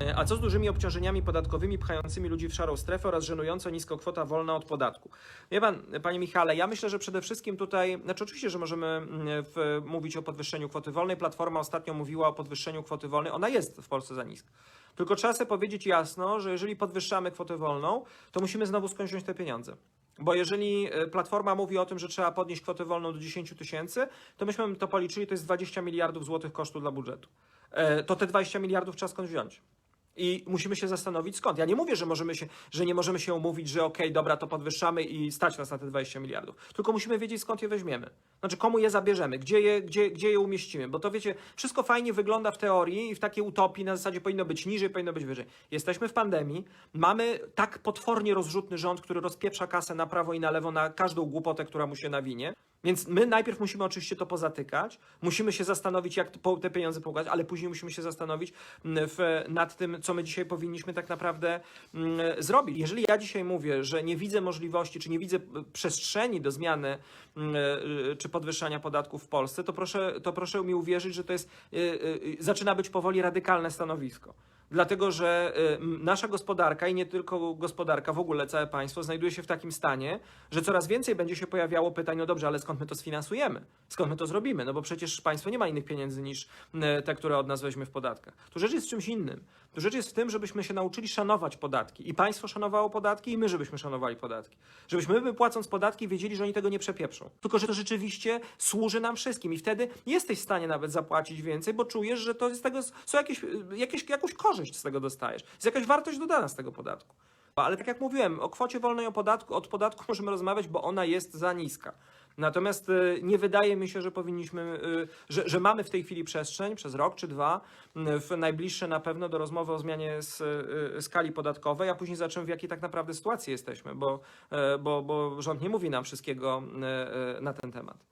E, A co z dużymi obciążeniami podatkowymi pchającymi ludzi w szarą strefę oraz żenująco nisko kwota wolna od podatku? Wie pan, panie Michale, ja myślę, że przede wszystkim tutaj, znaczy oczywiście, że możemy mm, w, mówić o podwyższeniu kwoty wolnej. Platforma ostatnio mówiła o podwyższeniu kwoty wolnej. Ona jest w Polsce za niska. Tylko trzeba sobie powiedzieć jasno, że jeżeli podwyższamy kwotę wolną, to musimy znowu skądś wziąć te pieniądze. Bo jeżeli e, Platforma mówi o tym, że trzeba podnieść kwotę wolną do 10 tysięcy, to myśmy to policzyli, to jest 20 miliardów złotych kosztu dla budżetu. E, To te 20 miliardów trzeba skąd wziąć. I musimy się zastanowić skąd. Ja nie mówię, że, możemy się, że nie możemy się umówić, że okej, dobra, to podwyższamy i stać nas na te 20 miliardów. Tylko musimy wiedzieć, skąd je weźmiemy. Znaczy, komu je zabierzemy, gdzie je, gdzie, gdzie je umieścimy. Bo to wiecie, wszystko fajnie wygląda w teorii i w takiej utopii na zasadzie powinno być niżej, powinno być wyżej. Jesteśmy w pandemii, mamy tak potwornie rozrzutny rząd, który rozpieprza kasę na prawo i na lewo na każdą głupotę, która mu się nawinie. Więc my najpierw musimy oczywiście to pozatykać, musimy się zastanowić, jak te pieniądze poukładać, ale później musimy się zastanowić mm, w, nad tym, co my dzisiaj powinniśmy tak naprawdę mm, zrobić. Jeżeli ja dzisiaj mówię, że nie widzę możliwości, czy nie widzę e, przestrzeni do zmiany mm, e, czy podwyższania podatków w Polsce, to proszę, to proszę mi uwierzyć, że to jest, e, e, zaczyna być powoli radykalne stanowisko. Dlatego, że y, nasza gospodarka i nie tylko gospodarka, w ogóle całe państwo znajduje się w takim stanie, że coraz więcej będzie się pojawiało pytań, no dobrze, ale skąd my to sfinansujemy? Skąd my to zrobimy? No bo przecież państwo nie ma innych pieniędzy niż y, te, które od nas weźmie w podatkach. Tu rzecz jest w czymś innym. Tu rzecz jest w tym, żebyśmy się nauczyli szanować podatki. I państwo szanowało podatki, i my, żebyśmy szanowali podatki. Żebyśmy my, płacąc podatki, wiedzieli, że oni tego nie przepieprą. Tylko, że to rzeczywiście służy nam wszystkim. I wtedy jesteś w stanie nawet zapłacić więcej, bo czujesz, że to z tego są jakieś, jakieś, jakąś korzyść z tego dostajesz. Jest jakaś wartość dodana z tego podatku. Ale tak jak mówiłem, o kwocie wolnej o podatku, od podatku możemy rozmawiać, bo ona jest za niska. Natomiast y, nie wydaje mi się, że powinniśmy, y, że, że mamy w tej chwili przestrzeń przez rok czy dwa, y, w najbliższe na pewno do rozmowy o zmianie y, skali podatkowej, a później zobaczymy w jakiej tak naprawdę sytuacji jesteśmy, bo, bo, bo rząd nie mówi nam wszystkiego na ten temat.